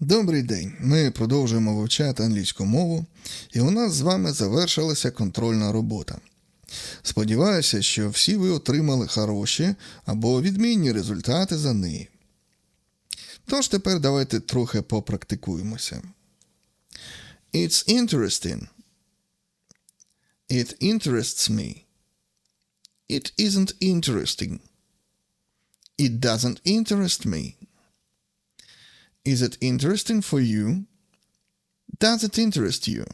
Добрий день. Ми продовжуємо вивчати англійську мову, і у нас з вами завершилася контрольна робота. Сподіваюся, що всі ви отримали хороші або відмінні результати за неї. Тож тепер давайте трохи попрактикуємося. It's interesting. It interests me. It isn't interesting. It doesn't interest me. Is it interesting for you? Does it interest you?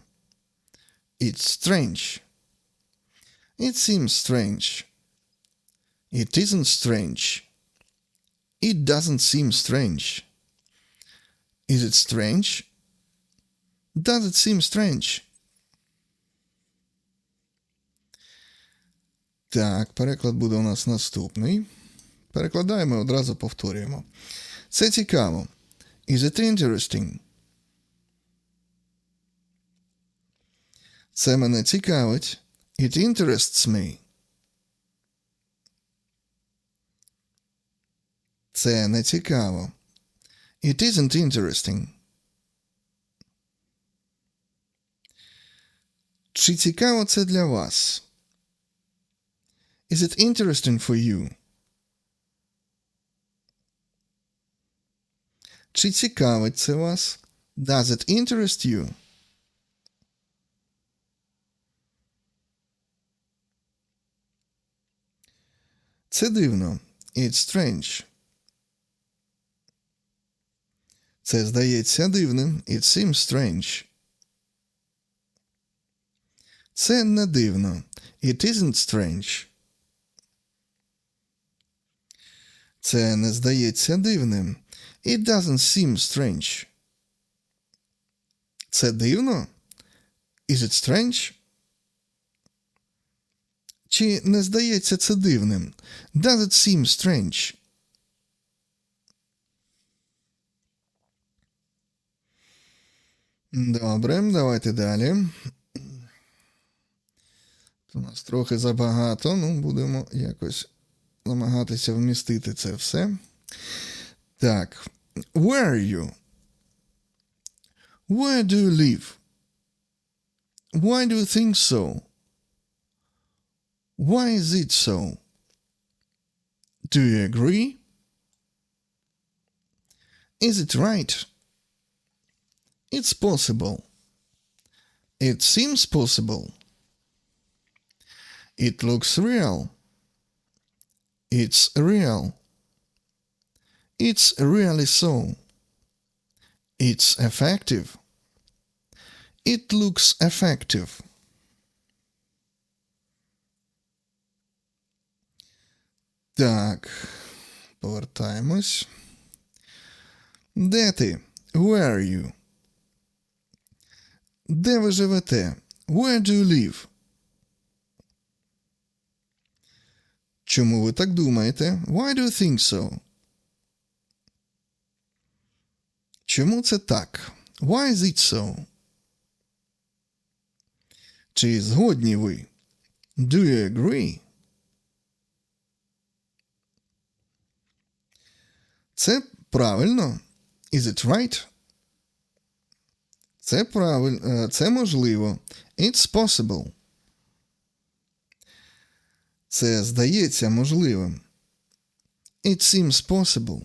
It's strange. It seems strange. It isn't strange. It doesn't seem strange. Is it strange? Does it seem strange? Так, переклад буде у нас наступний. Перекладаємо і одразу повторюємо. Це цікаво. Is it interesting? Це мене цікавить. It interests me. Це не цікаво. It isn't interesting. Чи цікаво це для вас? Is it interesting for you? Чи цікавить це вас? Does it interest you? Це дивно. It's strange. Це здається дивним. It seems strange. Це не дивно. It isn't strange. Це не здається дивним. It doesn't seem strange. Це дивно? Is it strange? Чи не здається це дивним? Does it seem strange? Добре, давайте далі. У нас трохи забагато, ну будемо якось намагатися вмістити це все. Так. Where are you? Where do you live? Why do you think so? Why is it so? Do you agree? Is it right? It's possible. It seems possible. It looks real. It's real. It's really so. It's effective. It looks effective. Так, повертаємось. Де ти? Where are you? Де ви живете? Where do you live? Чому ви так думаєте? Why do you think so? Чому це так? Why is it so? Чи згодні ви? Do you agree? Це правильно. Is it right? Це правильно. Це можливо. It's possible. Це здається можливим. It seems possible.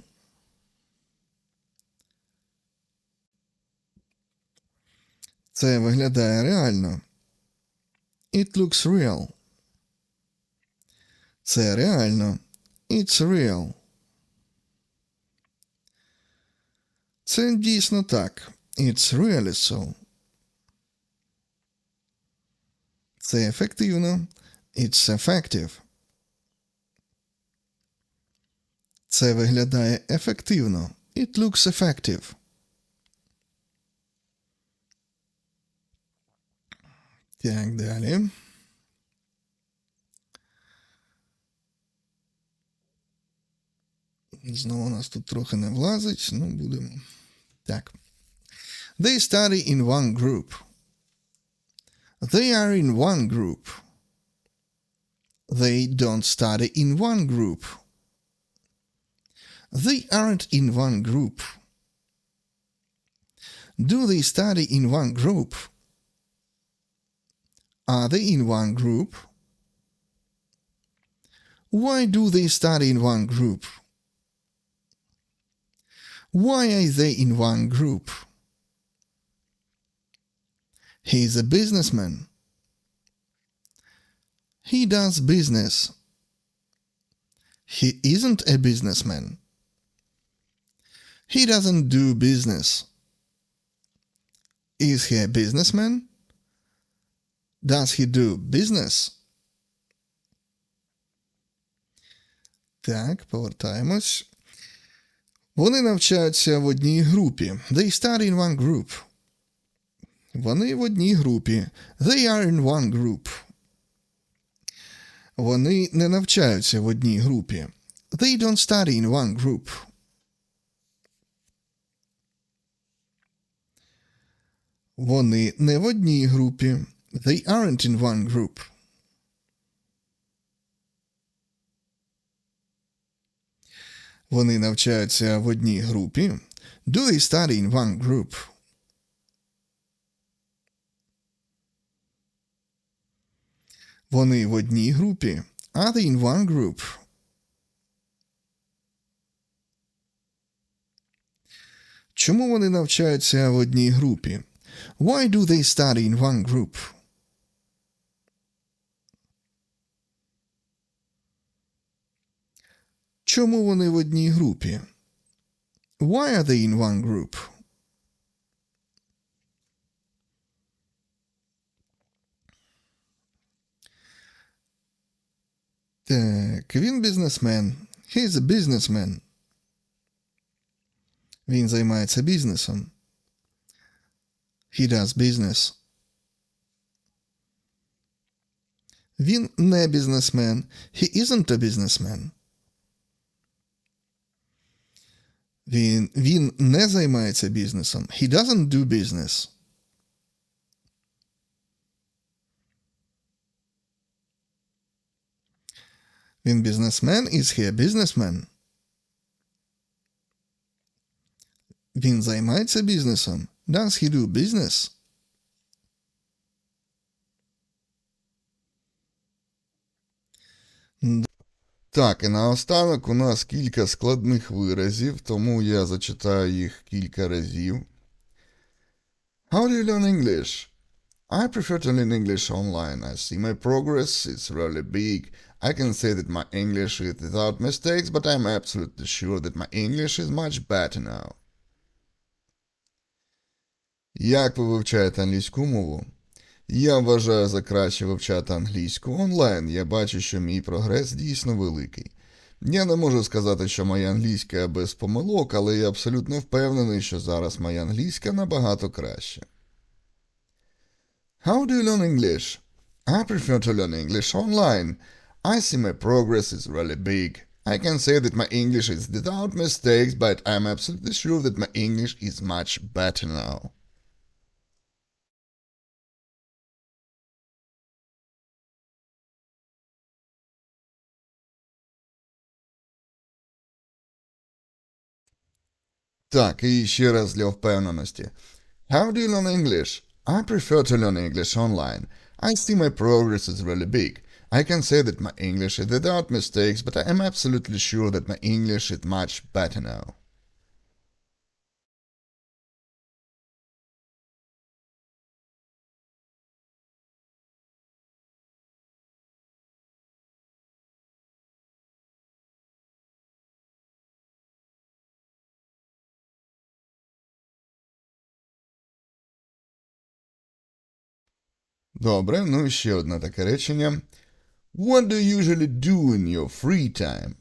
Це виглядає реально. It looks real. Це реально. It's real. Це дійсно так. It's really so. Це ефективно. It's effective. Це виглядає ефективно. It looks effective. Так, далі. Знову у нас тут трохи не влазить, ну будемо. Так. They study in one group. They are in one group. They don't study in one group. They aren't in one group. Do they study in one group? Are they in one group? Why do they study in one group? Why are they in one group? He is a businessman. He does business. He isn't a businessman. He doesn't do business. Is he a businessman? Does he do business? Так, повертаємось. Вони навчаються в одній групі. They study in one group. Вони в одній групі. They are in one group. Вони не навчаються в одній групі. They don't study in one group. Вони не в одній групі. They aren't in one group. Вони навчаються в одній групі. Do they study in one group? Вони в одній групі. Are they in one group? Чому вони навчаються в одній групі? Why do they study in one group? Чому вони в одній групі? Why are they in one group? Так, він бізнесмен. He's a businessman. Він займається бізнесом. He does business. Він не бізнесмен. He isn't a businessman. Він, він не займається бізнесом. He doesn't do business. Він бізнесмен. Is he a businessman? Він займається бізнесом. Does he do business? Так, і наостанок у нас кілька складних виразів, тому я зачитаю їх кілька разів. How do you learn English? I prefer to learn English online. I see my progress, it's really big. I can say that my English is without mistakes, but I'm absolutely sure that my English is much better now. Як ви вивчаєте англійську мову? Я вважаю за краще вивчати англійську онлайн. Я бачу, що мій прогрес дійсно великий. Я не можу сказати, що моя англійська без помилок, але я абсолютно впевнений, що зараз моя англійська набагато краще. How do you learn English? I prefer to learn English online. I see my progress is really big. I can say that my English is without mistakes, but I'm absolutely sure that my English is much better now. Так, і ще раз для впевненості. How do you learn English? I prefer to learn English online. I see my progress is really big. I can say that my English is without mistakes, but I am absolutely sure that my English is much better now. Добре, ну і ще одне таке речення. What do you usually do in your free time?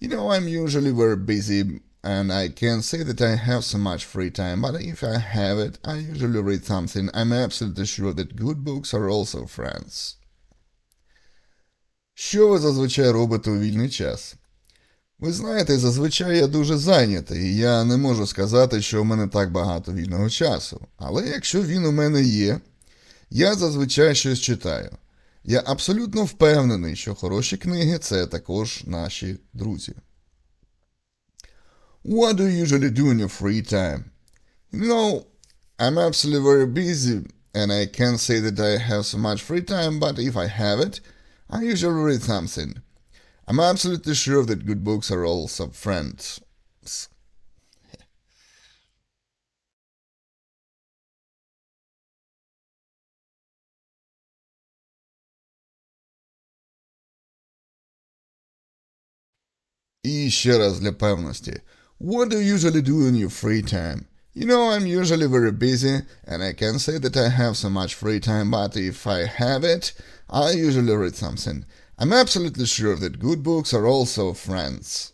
You know, I'm usually very busy and I can't say that I have so much free time, but if I have it, I usually read something. I'm absolutely sure that good books are also friends. Що ви зазвичай робите у вільний час? Ви знаєте, зазвичай я дуже зайнятий, і я не можу сказати, що у мене так багато вільного часу. Але якщо він у мене є, я зазвичай щось читаю. Я абсолютно впевнений, що хороші книги це також наші друзі. What do you usually do in your free time? You know, I'm absolutely very busy and I can't say that I have so much free time, but if I have it, I usually read something. I'm absolutely sure that good books are also friends. І ще раз для певності. What do you usually do in your free time? You know, I'm usually very busy, and I can't say that I have so much free time, but if I have it, I usually read something. I'm absolutely sure that good books are also friends.